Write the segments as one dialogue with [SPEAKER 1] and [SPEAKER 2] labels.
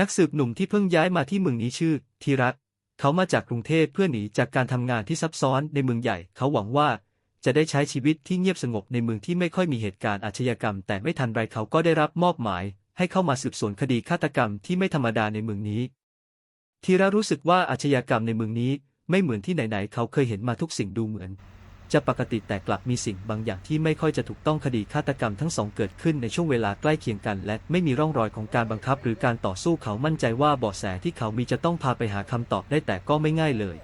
[SPEAKER 1] นักสืบหนุ่มที่เพิ่งย้ายมาที่เมืองนี้ชื่อธีรัตเขามาจากกรุงเทพเพื่อหนีจากการทำงานที่ซับซ้อนในเมืองใหญ่ เขาหวังว่าจะได้ใช้ชีวิตที่เงียบสงบในเมืองที่ไม่ค่อยมีเหตุการณ์อาชญากรรม แต่ไม่ทันไรเขาก็ได้รับมอบหมาย ให้เข้ามาสืบสวนคดีฆาตกรรมที่ไม่ธรรมดาในเมืองนี้ธีระรู้สึกว่าอาชญากรรมในเมืองนี้ไม่เหมือนที่ไหนๆเขาเคยเห็นมาทุกสิ่งดูเหมือน จะปกติแต่กลับมีสิ่งบางอย่างที่ไม่ค่อยจะถูกต้องคดีฆาตกรรมทั้งสองเกิดขึ้นในช่วงเวลาใกล้เคียงกัน และไม่มีร่องรอยของการบังคับ หรือการต่อสู้เขามั่นใจว่าเบาะแสที่เขามีจะต้องพาไปหาคำตอบได้แต่ก็ไม่ง่ายเลย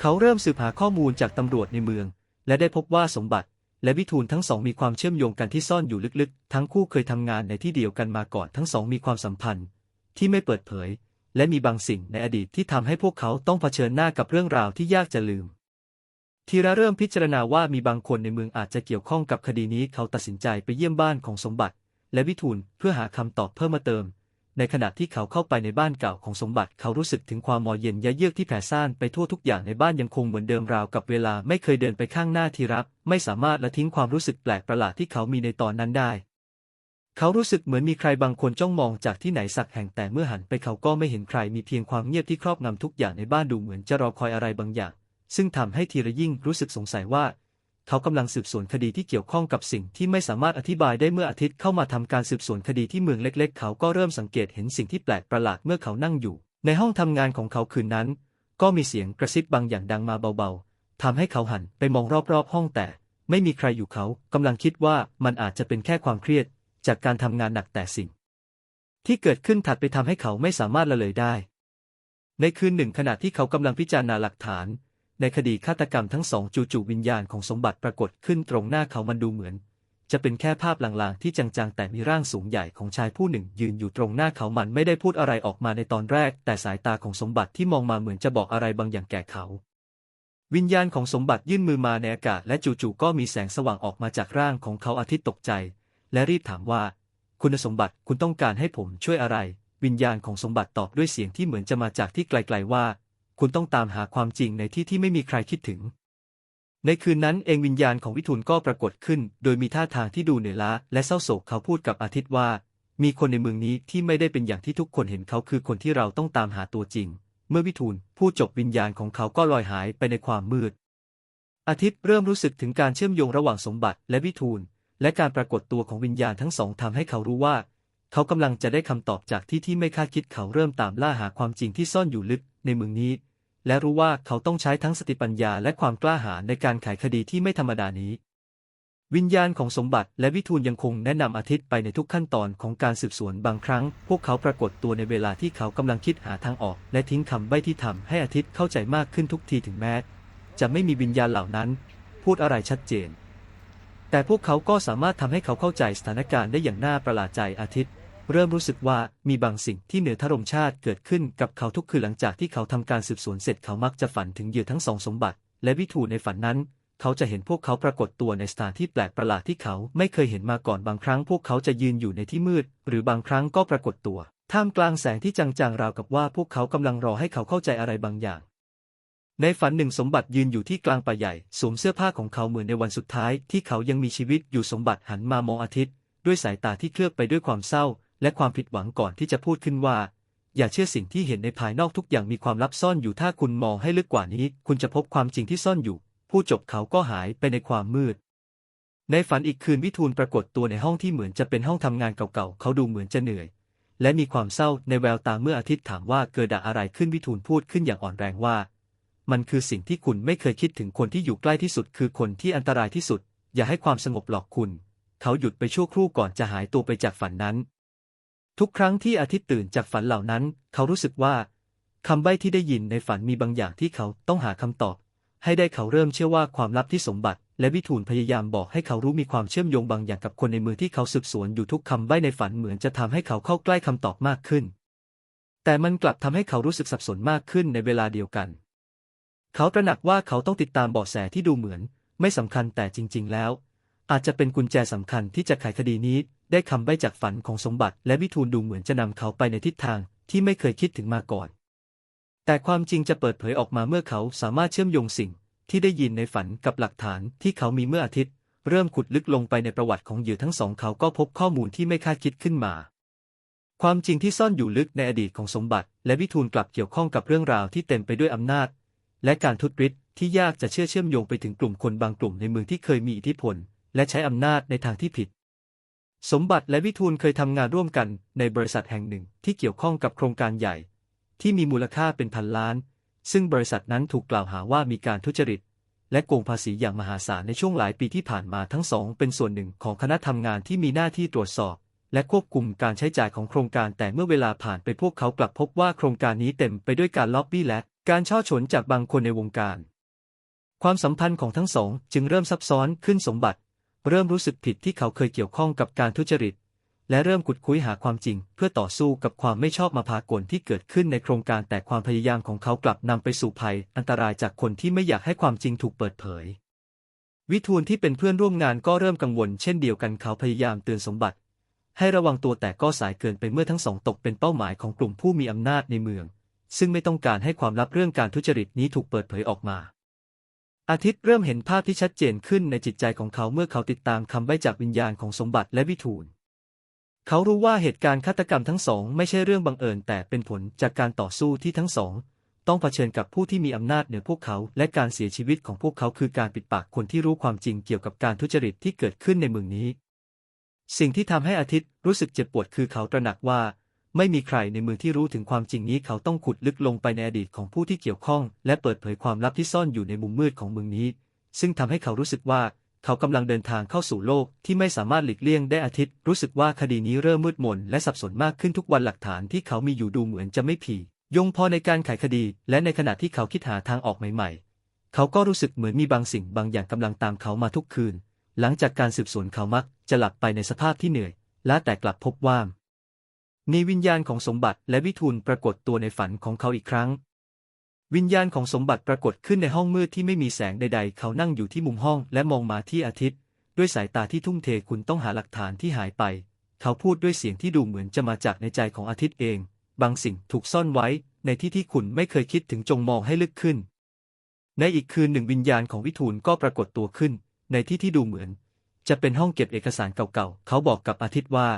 [SPEAKER 1] เขาเริ่มสืบหาข้อมูลจากตำรวจในเมือง และได้พบว่าสมบัติและวิทูลทั้งสองมีความเชื่อมโยงกันที่ซ่อนอยู่ลึกๆ ทั้งคู่เคยทำงานในที่เดียวกันมาก่อนทั้งสองมีความสัมพันธ์ ที่ไม่เปิดเผย และมีบางสิ่งในอดีตที่ทำให้พวกเขาต้องเผชิญหน้ากับเรื่องราวที่ยากจะลืม ทีระเริ่มพิจารณาว่ามีบางคนในเมืองอาจจะเกี่ยวข้องกับคดีนี้เขาตัดสินใจไปเยี่ยมบ้านของสมบัติ และวิทูลเพื่อหาคำตอบเพิ่มมาเติม ในขณะที่เขาเข้าไปในบ้านเก่าของสมบัติ เขารู้สึกถึงความมอเย็นยะเยือกที่แผ่ซ่านไปทั่วทุกอย่างในบ้านยังคงเหมือนเดิมราวกับเวลาไม่เคยเดินไปข้างหน้าทีรับไม่สามารถละทิ้งความรู้สึกแปลกประหลาดที่เขามีในตอนนั้นได้ เขารู้สึกเหมือนมีใครบางคนจ้องมองจากที่ไหนสักแห่งแต่เมื่อหันไปเขาก็ไม่เห็นใครมีเพียงความเงียบที่ครอบงำทุกอย่างในบ้านดูเหมือนจะรอคอยอะไรบางอย่าง ซึ่งทำให้ทีระยิ่งรู้สึกสงสัยว่า เขากำลังสืบสวนคดีที่เกี่ยวข้องกับสิ่งที่ไม่สามารถอธิบายได้เมื่ออาทิตย์เข้ามาทำการสืบสวนคดีที่เมืองเล็ก ๆ เขาก็เริ่มสังเกตเห็นสิ่งที่แปลกประหลาดเมื่อเขานั่งอยู่ ในห้องทำงานของเขาคืนนั้น ก็มีเสียงกระซิบบางอย่างดังมาเบาๆทำให้เขาหันไปมองรอบๆห้องแต่ ไม่มีใครอยู่เขากำลังคิดว่ามันอาจจะเป็นแค่ความเครียด จากการทำงานหนักแต่สิ่ง ที่เกิดขึ้นถัดไปทำให้เขาไม่สามารถละเลยได้ ในคืนหนึ่งขณะที่เขากำลังพิจารณาหลักฐาน ในคดีฆาตกรรมทั้งสองจู่ๆวิญญาณของสมบัติปรากฏขึ้นตรงหน้าเขามันดูเหมือน จะเป็นแค่ภาพลางๆ ที่จางๆ แต่มีร่างสูงใหญ่ของชายผู้หนึ่ง ยืนอยู่ตรงหน้าเขามันไม่ได้พูดอะไรออกมาในตอนแรก แต่สายตาของสมบัติที่มองมาเหมือนจะบอกอะไรบางอย่างแก่เขา วิญญาณของสมบัติยื่นมือมาในอากาศ และจู่ๆก็มีแสงสว่างออกมาจากร่างของเขาอาทิตย์ตกใจ และรีบถามว่า คุณสมบัติคุณต้องการให้ผมช่วยอะไร วิญญาณของสมบัติตอบด้วยเสียงที่เหมือนจะมาจากที่ไกล ๆว่า คุณต้องตามหาความจริงในที่ที่ไม่มีใครคิดถึง ในคืนนั้นเองวิญญาณของวิทูลก็ปรากฏขึ้น โดยมีท่าทางที่ดูเหนื่อยล้าและเศร้าโศกเขาพูดกับอาทิตย์ว่า มีคนในเมืองนี้ที่ไม่ได้เป็นอย่างที่ทุกคนเห็นเขาคือคนที่เราต้องตามหาตัวจริง เมื่อวิทูลพูดจบวิญญาณของเขาก็ลอยหายไปในความมืด อาทิตย์เริ่มรู้สึกถึงการเชื่อมโยงระหว่างสมบัติและวิทูลและการปรากฏตัวของวิญญาณทั้งสองทำให้เขารู้ว่า เขากำลังจะได้คำตอบจากที่ที่ไม่คาดคิดเขาเริ่มตามล่าหาความจริงที่ซ่อนอยู่ลึกในเมืองนี้ และรู้ว่าเขาต้องใช้ทั้งสติปัญญาและความกล้าหาญในการไขคดีที่ไม่ธรรมดานี้ วิญญาณของสมบัติและวิทูลยังคงแนะนำอาทิตย์ไปในทุกขั้นตอนของการสืบสวนบางครั้ง พวกเขาปรากฏตัวในเวลาที่เขากำลังคิดหาทางออก และทิ้งคำใบ้ที่ทำให้อาทิตย์เข้าใจมากขึ้นทุกทีถึงแม้ จะไม่มีวิญญาณเหล่านั้น พูดอะไรชัดเจน แต่พวกเขาก็สามารถทำให้เขาเข้าใจสถานการณ์ได้อย่างน่าประหลาดใจอาทิตย์ เริ่มรู้สึกว่ามีบางสิ่งที่เหนือธรรมชาติเกิดขึ้นกับเขาทุกคืนหลังจากที่เขาทำการสืบสวนเสร็จเขามักจะฝันถึงเหยื่อทั้งสองสมบัติ และวิทูในฝันนั้น เขาจะเห็นพวกเขาปรากฏตัวในสถานที่แปลกประหลาดที่เขาไม่เคยเห็นมาก่อนบางครั้ง พวกเขาจะยืนอยู่ในที่มืด หรือบางครั้งก็ปรากฏตัว ท่ามกลางแสงที่จางๆราวกับว่าพวกเขากำลังรอให้เขาเข้าใจอะไรบางอย่างในฝันหนึ่งสมบัติยืนอยู่ที่กลางป่าใหญ่ สวมเสื้อผ้าของเขาเหมือนในวันสุดท้าย ที่เขายังมีชีวิตอยู่สมบัติหันมามองอาทิตย์ ด้วยสายตาที่เคลือบไปด้วยความเศร้า และความผิดหวังก่อนที่จะพูดขึ้นว่า อย่าเชื่อสิ่งที่เห็นในภายนอกทุกอย่างมีความลับซ่อนอยู่ถ้าคุณมองให้ลึกกว่านี้ คุณจะพบความจริงที่ซ่อนอยู่ ผู้จบเขาก็หายไปในความมืด ในฝันอีกคืนวิทูลปรากฏตัวในห้องที่เหมือนจะเป็นห้องทำงานเก่าๆ เขาดูเหมือนจะเหนื่อย และมีความเศร้าในแววตาเมื่ออาทิตย์ถามว่าเกิดอะไรขึ้นวิทูลพูดขึ้นอย่างอ่อนแรงว่า มันคือสิ่งที่คุณไม่เคยคิดถึงคนที่อยู่ใกล้ที่สุด คือคนที่อันตรายที่สุด อย่าให้ความสงบหลอกคุณ เขาหยุดไปชั่วครู่ก่อนจะหายตัวไปจากฝันนั้น ทุกครั้งที่อาทิตย์ตื่นจากฝันเหล่านั้น เขารู้สึกว่าคำใบ้ที่ได้ยินในฝันมีบางอย่างที่เขาต้องหาคำตอบ ให้ได้เขาเริ่มเชื่อว่าความลับที่สมบัติ และวิทูลพยายามบอกให้เขารู้มีความเชื่อมโยงบางอย่างกับคนในเมืองที่เขาสืบสวนอยู่ทุกคำใบ้ในฝันเหมือนจะทำให้เขาเข้าใกล้คำตอบมากขึ้น แต่มันกลับทำให้เขารู้สึกสับสนมากขึ้นในเวลาเดียวกัน เขาตระหนักว่าเขาต้องติดตามเบาะแสที่ดูเหมือน ไม่สำคัญแต่จริง ๆ แล้ว อาจจะเป็นกุญแจสำคัญที่จะไขคดีนี้ ได้คำใบ้จากฝันของสมบัติ และวิทูลดูเหมือนจะนำเขาไปในทิศทางที่ไม่เคยคิดถึงมาก่อน แต่ความจริงจะเปิดเผยออกมาเมื่อเขาสามารถเชื่อมโยงสิ่งที่ได้ยินในฝันกับหลักฐานที่เขามีเมื่ออาทิตย์ เริ่มขุดลึกลงไปในประวัติของเหยื่อทั้งสองเขาก็พบข้อมูลที่ไม่คาดคิดขึ้นมาคความจริงที่ซ่อนอยู่ลึกในอดีตของสมบัติ และวิทูลกลับเกี่ยวข้องกับเรื่องราวที่เต็มไปด้วยอำนาจ และการทุจริตที่ยากจะเชื่อเชื่อมโยงไปถึงกลุ่มคนบางกลุ่มในเมืองที่เคยมีอิทธิพล และใช้อำนาจในทางที่ผิด สมบัติและวิทูลเคยทำงานร่วมกันในบริษัทแห่งหนึ่งที่เกี่ยวข้องกับโครงการใหญ่ ที่มีมูลค่าเป็นพันล้าน ซึ่งบริษัทนั้นถูกกล่าวหาว่ามีการทุจริต และโกงภาษีอย่างมหาศาลในช่วงหลายปีที่ผ่านมาทั้งสองเป็นส่วนหนึ่งของคณะทำงานที่มีหน้าที่ตรวจสอบ และควบคุมการใช้จ่ายของโครงการแต่เมื่อเวลาผ่านไปพวกเขากลับพบว่าโครงการนี้เต็มไปด้วยการล็อบบี้และการช่อฉนจากบางคนในวงการ ความสัมพันธ์ของทั้งสองจึงเริ่มซับซ้อนขึ้นสมบัติ เริ่มรู้สึกผิดที่เขาเคยเกี่ยวข้องกับการทุจริต และเริ่มขุดคุยหาความจริง เพื่อต่อสู้กับความไม่ชอบมาพากลที่เกิดขึ้นในโครงการแต่ความพยายามของเขากลับนำไปสู่ภัย อันตรายจากคนที่ไม่อยากให้ความจริงถูกเปิดเผย วิทูลที่เป็นเพื่อนร่วมงานก็เริ่มกังวลเช่นเดียวกันเขาพยายามเตือนสมบัติ ให้ระวังตัวแต่ก็สายเกินไปเมื่อทั้งสองตกเป็นเป้าหมายของกลุ่มผู้มีอำนาจในเมือง ซึ่งไม่ต้องการให้ความลับเรื่องการทุจริตนี้ถูกเปิดเผยออกมา อาทิตย์เริ่มเห็นภาพที่ชัดเจนขึ้นในจิตใจของเขาเมื่อเขาติดตามคำใบ้จากวิญญาณของสมบัติและวิทูล เขารู้ว่าเหตุการณ์ฆาตกรรมทั้งสองไม่ใช่เรื่องบังเอิญแต่เป็นผลจากการต่อสู้ที่ทั้งสอง ต้องเผชิญกับผู้ที่มีอำนาจเหนือพวกเขา และการเสียชีวิตของพวกเขาคือการปิดปากคนที่รู้ความจริงเกี่ยวกับการทุจริตที่เกิดขึ้นในเมืองนี้ สิ่งที่ทำให้อาทิตย์รู้สึกเจ็บปวดคือเขาตระหนักว่า ไม่มีใครในเมืองที่รู้ถึงความจริงนี้เขาต้องขุดลึกลงไปในอดีตของผู้ที่เกี่ยวข้อง และเปิดเผยความลับที่ซ่อนอยู่ในมุมมืดของเมืองนี้ ซึ่งทำให้เขารู้สึกว่าเขากำลังเดินทางเข้าสู่โลกที่ไม่สามารถหลีกเลี่ยงได้อาทิตย์ รู้สึกว่าคดีนี้เริ่มมืดมนและสับสนมากขึ้นทุกวันหลักฐานที่เขามีอยู่ดูเหมือนจะไม่ผียงพอในการไขคดี และในขณะที่เขาคิดหาทางออกใหม่ ๆ เขาก็รู้สึกเหมือนมีบางสิ่งบางอย่างกำลังตามเขามาทุกคืน หลังจากการสืบสวนเขามักจะหลับไปในสภาพที่เหนื่อย และแต่กลับพบว่า มีวิญญาณของสมบัติและวิทูลปรากฏตัวในฝันของเขาอีกครั้ง วิญญาณของสมบัติปรากฏขึ้นในห้องมืดที่ไม่มีแสงใด ๆ เขานั่งอยู่ที่มุมห้องและมองมาที่อาทิตย์ ด้วยสายตาที่ทุ่มเทคุณต้องหาหลักฐานที่หายไป เขาพูดด้วยเสียงที่ดูเหมือนจะมาจากในใจของอาทิตย์เอง บางสิ่งถูกซ่อนไว้ ในที่ที่คุณไม่เคยคิดถึงจงมองให้ลึกขึ้น ในอีกคืนหนึ่งวิญญาณของวิทูลก็ปรากฏตัวขึ้น ในที่ที่ดูเหมือน จะเป็นห้องเก็บเอกสารเก่าๆ เขาบอกกับอาทิตย์ว่า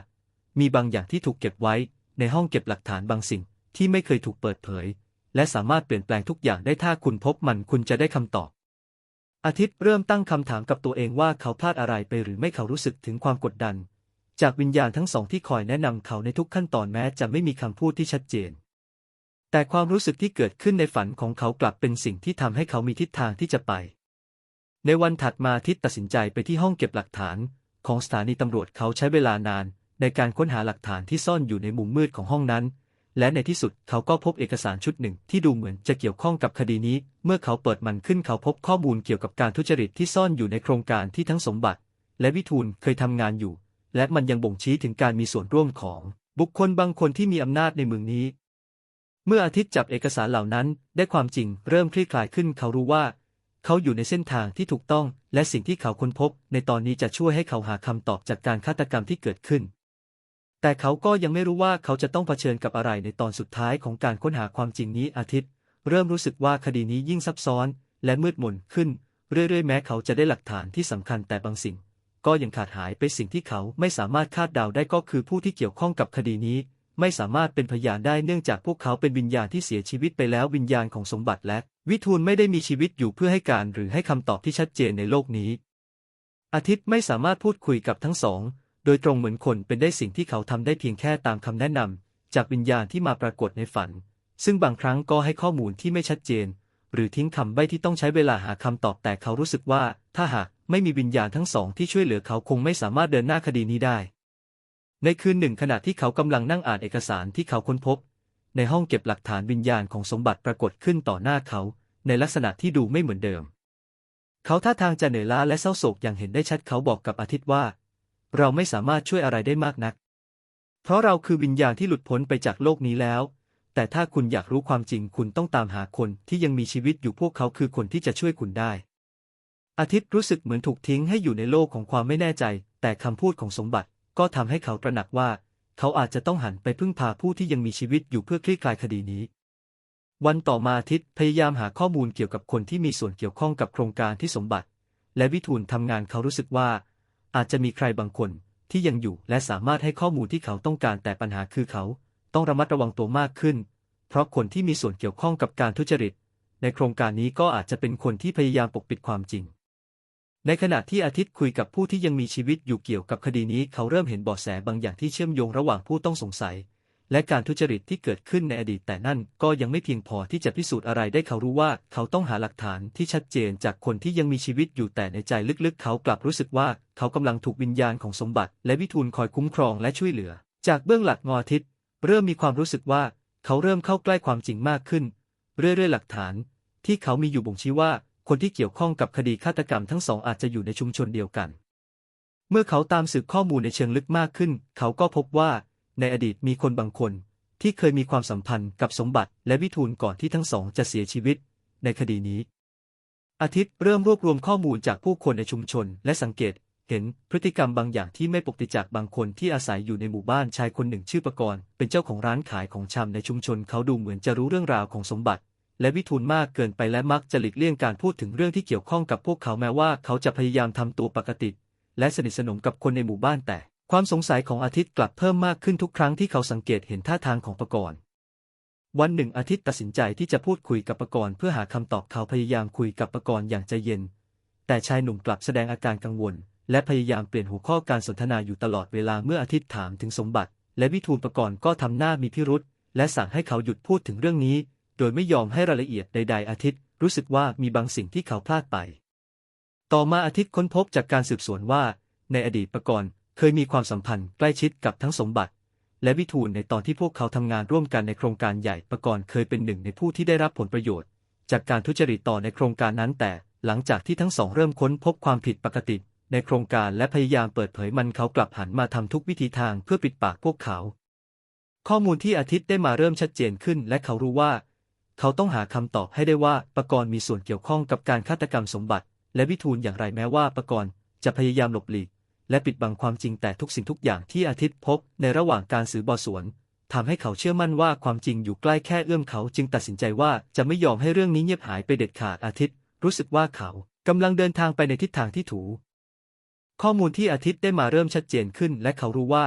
[SPEAKER 1] มีบางอย่างที่ถูกเก็บไว้ ในห้องเก็บหลักฐานบางสิ่งที่ไม่เคยถูกเปิดเผย และสามารถเปลี่ยนแปลงทุกอย่างได้ถ้าคุณพบมันคุณจะได้คำตอบ อาทิตย์เริ่มตั้งคำถามกับตัวเองว่าเขาพลาดอะไรไปหรือไม่เขารู้สึกถึงความกดดัน จากวิญญาณทั้งสองที่คอยแนะนำเขาในทุกขั้นตอนแม้จะไม่มีคำพูดที่ชัดเจน แต่ความรู้สึกที่เกิดขึ้นในฝันของเขากลับเป็นสิ่งที่ทำให้เขามีทิศทางที่จะไป ในวันถัดมาทิศตัดสินใจไปที่ห้องเก็บหลักฐาน ของสถานีตำรวจเขาใช้เวลานาน ในการค้นหาหลักฐานที่ซ่อนอยู่ในมุมมืดของห้องนั้น และในที่สุดเขาก็พบเอกสารชุดหนึ่งที่ดูเหมือนจะเกี่ยวข้องกับคดีนี้ เมื่อเขาเปิดมันขึ้นเขาพบข้อมูลเกี่ยวกับการทุจริตที่ซ่อนอยู่ในโครงการที่ทั้งสมบัติ และวิทูลเคยทำงานอยู่ และมันยังบ่งชี้ถึงการมีส่วนร่วมของ บุคคลบางคนที่มีอำนาจในเมืองนี้ เมื่ออาทิตย์จับเอกสารเหล่านั้น ได้ความจริงเริ่มคลี่คลายขึ้นเขารู้ว่าเขาอยู่ในเส้นทางที่ถูกต้อง และสิ่งที่เขาค้นพบ ในตอนนี้จะช่วยให้เขาหาคำตอบจากการฆาตกรรมที่เกิดขึ้น แต่เขาก็ยังไม่รู้ว่าเขาจะต้องเผชิญกับอะไรในตอนสุดท้ายของการค้นหาความจริงนี้อาทิตย์ เริ่มรู้สึกว่าคดีนี้ยิ่งซับซ้อน และมืดมนขึ้น เรื่อยๆ แม้เขาจะได้หลักฐานที่สำคัญแต่บางสิ่ง ก็ยังขาดหายไปสิ่งที่เขาไม่สามารถคาดเดาได้ก็คือผู้ที่เกี่ยวข้องกับคดีนี้ ไม่สามารถเป็นพยานได้เนื่องจากพวกเขาเป็นวิญญาณที่เสียชีวิตไปแล้ววิญญาณของสมบัติและ วิทูลไม่ได้มีชีวิตอยู่เพื่อให้การหรือให้คำตอบที่ชัดเจนในโลกนี้ อาทิตย์ไม่สามารถพูดคุยกับทั้งสอง โดยตรงเหมือนคนเป็นได้สิ่งที่เขาทำได้เพียงแค่ตามคำแนะนำจากวิญญาณที่มาปรากฏในฝัน ซึ่งบางครั้งก็ให้ข้อมูลที่ไม่ชัดเจน หรือทิ้งคำใบ้ที่ต้องใช้เวลาหาคำตอบแต่เขารู้สึกว่า ถ้าหากไม่มีวิญญาณทั้งสองที่ช่วยเหลือเขาคงไม่สามารถเดินหน้าคดีนี้ได้ ในคืนหนึ่งขณะที่เขากำลังนั่งอ่านเอกสารที่เขาค้นพบ ในห้องเก็บหลักฐานวิญญาณของสมบัติปรากฏขึ้นต่อหน้าเขา ในลักษณะที่ดูไม่เหมือนเดิม เขาท่าทางจะเหนื่อยล้าและเศร้าโศกอย่างเห็นได้ชัดเขาบอกกับอาทิตย์ว่า เราไม่สามารถช่วยอะไรได้มากนัก เพราะเราคือวิญญาณที่หลุดพ้นไปจากโลกนี้แล้ว แต่ถ้าคุณอยากรู้ความจริงคุณต้องตามหาคนที่ยังมีชีวิตอยู่พวกเขาคือคนที่จะช่วยคุณได้ อาทิตย์รู้สึกเหมือนถูกทิ้งให้อยู่ในโลกของความไม่แน่ใจ แต่คำพูดของสมบัติก็ทำให้เขาตระหนักว่า เขาอาจจะต้องหันไปพึ่งพาผู้ที่ยังมีชีวิตอยู่เพื่อคลี่คลายคดีนี้วันต่อมาอาทิตย์พยายามหาข้อมูลเกี่ยวกับคนที่มีส่วนเกี่ยวข้องกับโครงการที่สมบัติ และวิทูลทำงานเขารู้สึกว่า อาจจะมีใครบางคนที่ยังอยู่และสามารถให้ข้อมูลที่เขาต้องการแต่ปัญหาคือเขา ต้องระมัดระวังตัวมากขึ้น เพราะคนที่มีส่วนเกี่ยวข้องกับการทุจริต ในโครงการนี้ก็อาจจะเป็นคนที่พยายามปกปิดความจริง ในขณะที่อาทิตย์คุยกับผู้ที่ยังมีชีวิตอยู่เกี่ยวกับคดีนี้เขาเริ่มเห็นเบาะแสบางอย่างที่เชื่อมโยงระหว่างผู้ต้องสงสัย และการทุจริตที่เกิดขึ้นในอดีตแต่นั่นก็ยังไม่เพียงพอที่จะพิสูจน์อะไรได้เขารู้ว่าเขาต้องหาหลักฐานที่ชัดเจนจากคนที่ยังมีชีวิตอยู่แต่ในใจลึกๆ เขากลับรู้สึกว่าเขากำลังถูกวิญญาณของสมบัติ และวิทูลคอยคุ้มครองและช่วยเหลือ จากเบื้องหลักงออาทิตย์เริ่มมีความรู้สึกว่าเขาเริ่มเข้าใกล้ความจริงมากขึ้น เรื่อยๆหลักฐาน ที่เขามีอยู่บ่งชี้ว่า คนที่เกี่ยวข้องกับคดีฆาตกรรมทั้งสองอาจจะอยู่ในชุมชนเดียวกัน เมื่อเขาตามสืบข้อมูลในเชิงลึกมากขึ้น เขาก็พบว่า ในอดีตมีคนบางคน ที่เคยมีความสัมพันธ์กับสมบัติและวิทูลก่อนที่ทั้งสองจะเสียชีวิต ในคดีนี้ อาทิตย์เริ่มรวบรวมข้อมูลจากผู้คนในชุมชน และสังเกต เห็นพฤติกรรมบางอย่างที่ไม่ปกติจากบางคนที่อาศัยอยู่ในหมู่บ้านชายคนหนึ่งชื่อประกรณ์เป็นเจ้าของร้านขายของชำในชุมชนเขาดูเหมือนจะรู้เรื่องราวของสมบัติและวิทูลมากเกินไปและมักจะหลีกเลี่ยงการพูดถึงเรื่องที่เกี่ยวข้องกับพวกเขาแม้ว่าเขาจะพยายามทำตัวปกติ และสนิทสนมกับคนในหมู่บ้านแต่ ความสงสัยของอาทิตย์กลับเพิ่มมากขึ้นทุกครั้งที่เขาสังเกตเห็นท่าทางของประกรณ์วันหนึ่งอาทิตย์ตัดสินใจที่จะพูดคุยกับประกรณ์เพื่อหาคำตอบเขาพยายามคุยกับประกรณ์อย่างใจเย็น แต่ชายหนุ่มกลับแสดงอาการกังวล และพยายามเปลี่ยนหัวข้อการสนทนาอยู่ตลอดเวลาเมื่ออาทิตย์ถามถึงสมบัติ และวิทูลประกรณ์ก็ทำหน้ามีพิรุษและสั่งให้เขาหยุดพูดถึงเรื่องนี้ โดยไม่ยอมให้รายละเอียดใด ๆ อาทิตย์ รู้สึกว่ามีบางสิ่งที่เขาพลาดไป ต่อมาอาทิตย์ค้นพบจากการสืบสวนว่า ในอดีตประกรณ์ เคยมีความสัมพันธ์ใกล้ชิดกับทั้งสมบัติ และวิทูลในตอนที่พวกเขาทำงานร่วมกันในโครงการใหญ่ประกรณ์เคยเป็นหนึ่งในผู้ที่ได้รับผลประโยชน์ จากการทุจริตต่อในโครงการนั้นแต่หลังจากที่ทั้งสองเริ่มค้นพบความผิดปกติ ในโครงการและพยายามเปิดเผยมันเขากลับหันมาทำทุกวิธีทางเพื่อปิดปากพวกเขา ข้อมูลที่อาทิตย์ได้มาเริ่มชัดเจนขึ้น และเขารู้ว่า เขาต้องหาคำตอบให้ได้ว่าประกรณ์มีส่วนเกี่ยวข้องกับการฆาตกรรมสมบัติ และวิทูลอย่างไรแม้ว่าประกรณ์จะพยายามหลบหลีก และปิดบังความจริงแต่ทุกสิ่งทุกอย่างที่อาทิตย์พบในระหว่างการสืบอสวนทำให้เขาเชื่อมั่นว่าความจริงอยู่ใกล้แค่เอื้อมเขาจึงตัดสินใจว่าจะไม่ยอมให้เรื่องนี้เงียบหายไปเด็ดขาดอาทิตย์ รู้สึกว่าเขากำลังเดินทางไปในทิศทางที่ถูกข้อมูลที่อาทิตย์ได้มาเริ่มชัดเจนขึ้น และเขารู้ว่า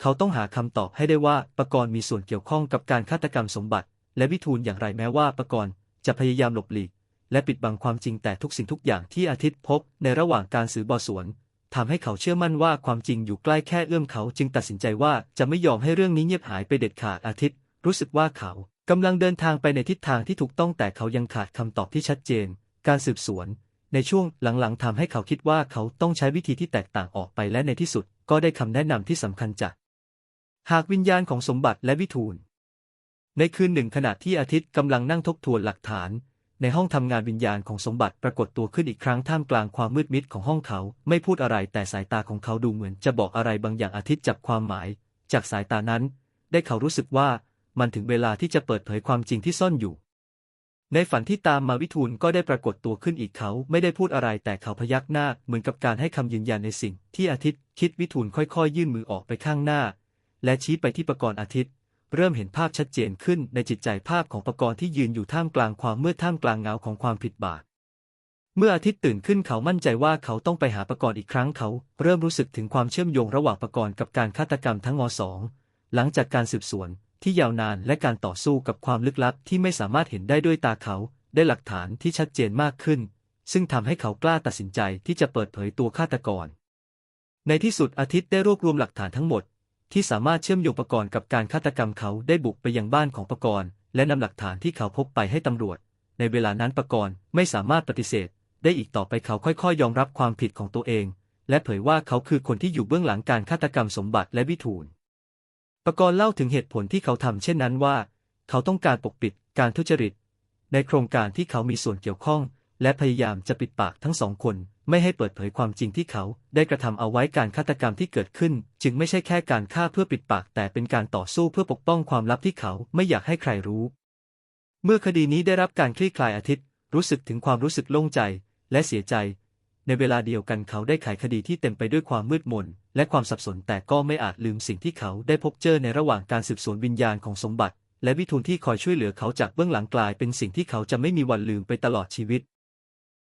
[SPEAKER 1] เขาต้องหาคำตอบให้ได้ว่าปกรณ์มีส่วนเกี่ยวข้องกับการฆาตกรรมสมบัติ และวิทูลอย่างไรแม้ว่าปกรณ์จะพยายามหลบหลีก และปิดบังความจริงแต่ทุกสิ่งทุกอย่างที่อาทิตย์พบในระหว่างการสืบบอสวน ทำให้เขาเชื่อมั่นว่าความจริงอยู่ใกล้แค่เอื้อมเขาจึงตัดสินใจว่าจะไม่ยอมให้เรื่องนี้เงียบหายไปเด็ดขาดอาทิตย์ รู้สึกว่าเขากำลังเดินทางไปในทิศทางที่ถูกต้องแต่เขายังขาดคำตอบที่ชัดเจน การสืบสวน ในช่วงหลังๆทำให้เขาคิดว่าเขาต้องใช้วิธีที่แตกต่างออกไปและในที่สุด ก็ได้คำแนะนำที่สำคัญจาก หากวิญญาณของสมบัติและวิทูลในคืนหนึ่งขณะที่อาทิตย์กำลังนั่งทบทวนหลักฐาน ในห้องทำงานวิญญาณของสมบัติปรากฏตัวขึ้นอีกครั้งท่ามกลางความมืดมิดของห้องเขา ไม่พูดอะไรแต่สายตาของเขาดูเหมือนจะบอกอะไรบางอย่างอาทิตย์จับความหมาย จากสายตานั้น ได้เขารู้สึกว่ามันถึงเวลาที่จะเปิดเผยความจริงที่ซ่อนอยู่ ในฝันที่ตามมาวิทูลก็ได้ปรากฏตัวขึ้นอีกเขาไม่ได้พูดอะไรแต่เขาพยักหน้าเหมือนกับการให้คำยืนยันในสิ่ง ที่อาทิตย์คิดวิทูลค่อยๆ ยื่นมือออกไปข้างหน้า และชี้ไปที่ประกรณ์อาทิตย์ เริ่มเห็นภาพชัดเจนขึ้นในจิตใจภาพของประกรณ์ที่ยืนอยู่ท่ามกลางความมืดท่ามกลางเงาของความผิดบาปเมื่ออาทิตย์ตื่นขึ้นเขามั่นใจว่าเขาต้องไปหาประกรณ์อีกครั้งเขา เริ่มรู้สึกถึงความเชื่อมโยงระหว่างประกรณ์กับการฆาตกรรมทั้งงสองหลังจากการสืบสวนที่ยาวนานและการต่อสู้กับความลึกลับที่ไม่สามารถเห็นได้ด้วยตาเขา ได้หลักฐานที่ชัดเจนมากขึ้น ซึ่งทำให้เขากล้าตัดสินใจที่จะเปิดเผยตัวฆาตกร ในที่สุดอาทิตย์ได้รวบรวมหลักฐานทั้งหมด ที่สามารถเชื่อมโยงประกรณ์กับการฆาตกรรมเขาได้บุกไปยังบ้านของประกรณ์และนำหลักฐานที่เขาพบไปให้ตำรวจ ในเวลานั้นประกรณ์ไม่สามารถปฏิเสธ ได้อีกต่อไปเขาค่อยๆ ยอมรับความผิดของตัวเอง และเผยว่าเขาคือคนที่อยู่เบื้องหลังการฆาตกรรมสมบัติและวิทูลประกรณ์เล่าถึงเหตุผลที่เขาทำเช่นนั้นว่า เขาต้องการปกปิดการทุจริต ในโครงการที่เขามีส่วนเกี่ยวข้อง และพยายามจะปิดปากทั้งสองคนไม่ให้เปิดเผยความจริงที่เขาได้กระทำเอาไว้การฆาตกรรมที่เกิดขึ้น จึงไม่ใช่แค่การฆ่าเพื่อปิดปากแต่เป็นการต่อสู้เพื่อปกป้องความลับที่เขาไม่อยากให้ใครรู้ เมื่อคดีนี้ได้รับการคลี่คลายอาทิตย์ รู้สึกถึงความรู้สึกโล่งใจและเสียใจ ในเวลาเดียวกันเขาได้ไขคดีที่เต็มไปด้วยความมืดมนและความสับสนแต่ก็ไม่อาจลืมสิ่งที่เขาได้พบเจอในระหว่างการสืบสวนวิญญาณของสมบัติ และวิทูลที่คอยช่วยเหลือเขาจากเบื้องหลังกลายเป็นสิ่งที่เขาจะไม่มีวันลืมไปตลอดชีวิต